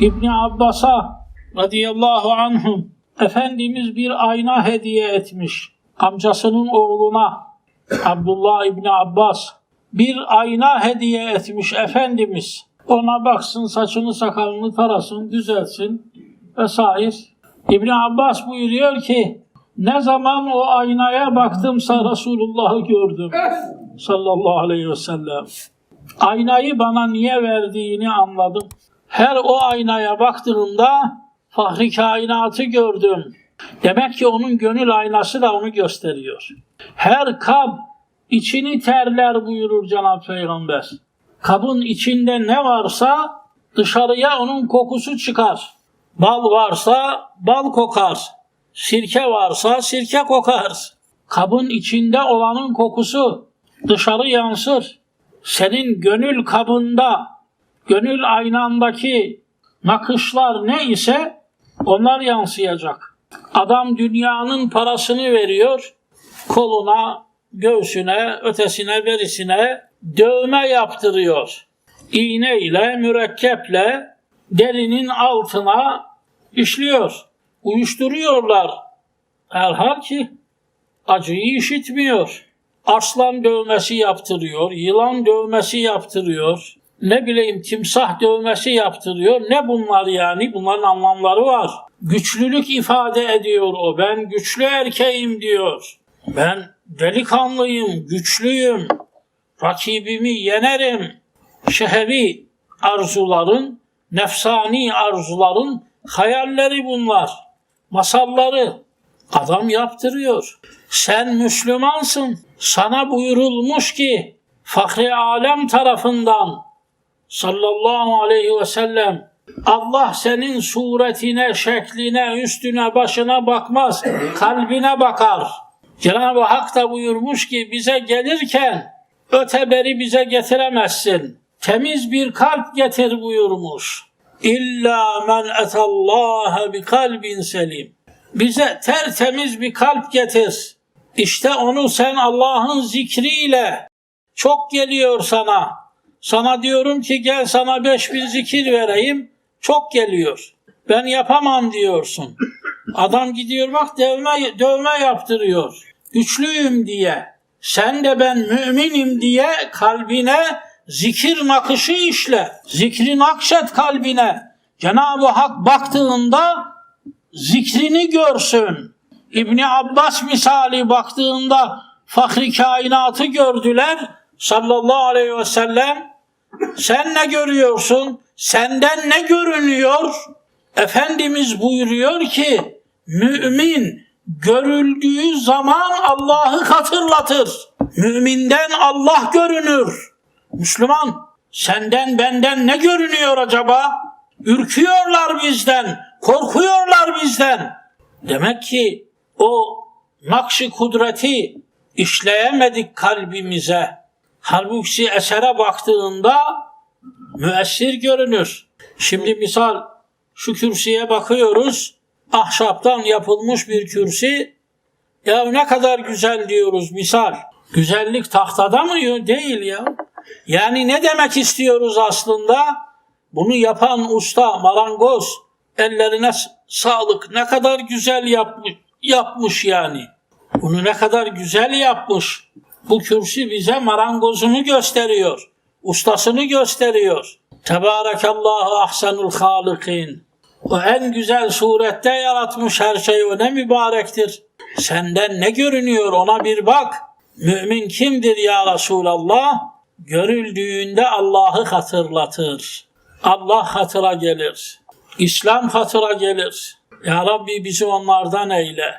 İbni Abbas'a radıyallahu anhum Efendimiz bir ayna hediye etmiş. Amcasının oğluna Abdullah İbni Abbas bir ayna hediye etmiş Efendimiz. Ona baksın, saçını sakalını tarasın, düzelsin vesaire. İbni Abbas buyuruyor ki ne zaman o aynaya baktımsa Resulullah'ı gördüm sallallahu aleyhi ve sellem. Aynayı bana niye verdiğini anladım. Her o aynaya baktığımda fahri kainatı gördüm. Demek ki onun gönül aynası da onu gösteriyor. Her kab içini terler buyurur Cenab-ı Peygamber. Kabın içinde ne varsa dışarıya onun kokusu çıkar. Bal varsa bal kokar. Sirke varsa sirke kokar. Kabın içinde olanın kokusu dışarı yansır. Senin gönül kabında, gönül aynandaki nakışlar ne ise onlar yansıyacak. Adam dünyanın parasını veriyor, koluna, göğsüne, ötesine, berisine dövme yaptırıyor. İğne ile, mürekkeple derinin altına işliyor. Uyuşturuyorlar. Erhal ki acıyı işitmiyor. Arslan dövmesi yaptırıyor, yılan dövmesi yaptırıyor, ne bileyim timsah dövmesi yaptırıyor. Ne bunlar yani? Bunların anlamları var. Güçlülük ifade ediyor o. Ben güçlü erkeğim diyor. Ben delikanlıyım, güçlüyüm. Rakibimi yenerim. Şehvi arzuların, nefsani arzuların hayalleri bunlar. Masalları adam yaptırıyor. Sen Müslümansın. Sana buyurulmuş ki Fahri Alem tarafından sallallahu aleyhi ve sellem Allah senin suretine, şekline, üstüne, başına bakmaz. Kalbine bakar. Cenab-ı Hak da buyurmuş ki bize gelirken öteberi bize getiremezsin. Temiz bir kalp getir buyurmuş. İlla men etallaha bi kalbin selim. Bize tertemiz bir kalp getir. İşte onu sen Allah'ın zikriyle çok geliyor sana. Sana diyorum ki gel sana beş bin zikir vereyim. Çok geliyor. Ben yapamam diyorsun. Adam gidiyor bak dövme, dövme yaptırıyor. Güçlüyüm diye. Sen de ben müminim diye kalbine zikir nakışı işle. Zikri nakşet kalbine. Cenab-ı Hak baktığında zikrini görsün. İbni Abbas misali baktığında fahri kainatı gördüler sallallahu aleyhi ve sellem. Sen ne görüyorsun? Senden ne görünüyor? Efendimiz buyuruyor ki mümin görüldüğü zaman Allah'ı hatırlatır. Müminden Allah görünür. Müslüman senden benden ne görünüyor acaba? Ürküyorlar bizden, korkuyorlar bizden. Demek ki o nakşı kudreti işleyemedik kalbimize. Halbuki esere baktığında müessir görünür. Şimdi misal şu kürsüye bakıyoruz. Ahşaptan yapılmış bir kürsü. Ya ne kadar güzel diyoruz misal. Güzellik tahtada mı? Değil ya. Yani ne demek istiyoruz aslında? Bunu yapan usta, marangoz ellerine sağlık. Ne kadar güzel yapmış, yapmış yani. Bunu ne kadar güzel yapmış. Bu kürsü bize marangozunu gösteriyor. Ustasını gösteriyor. Tebarekallahu ahsenul halikin. O en güzel surette yaratmış her şey o ne mübarektir. Senden ne görünüyor ona bir bak. Mümin kimdir ya Resulallah? Görüldüğünde Allah'ı hatırlatır. Allah hatıra gelir. İslam hatıra gelir. Ya Rabbi bizi onlardan eyle.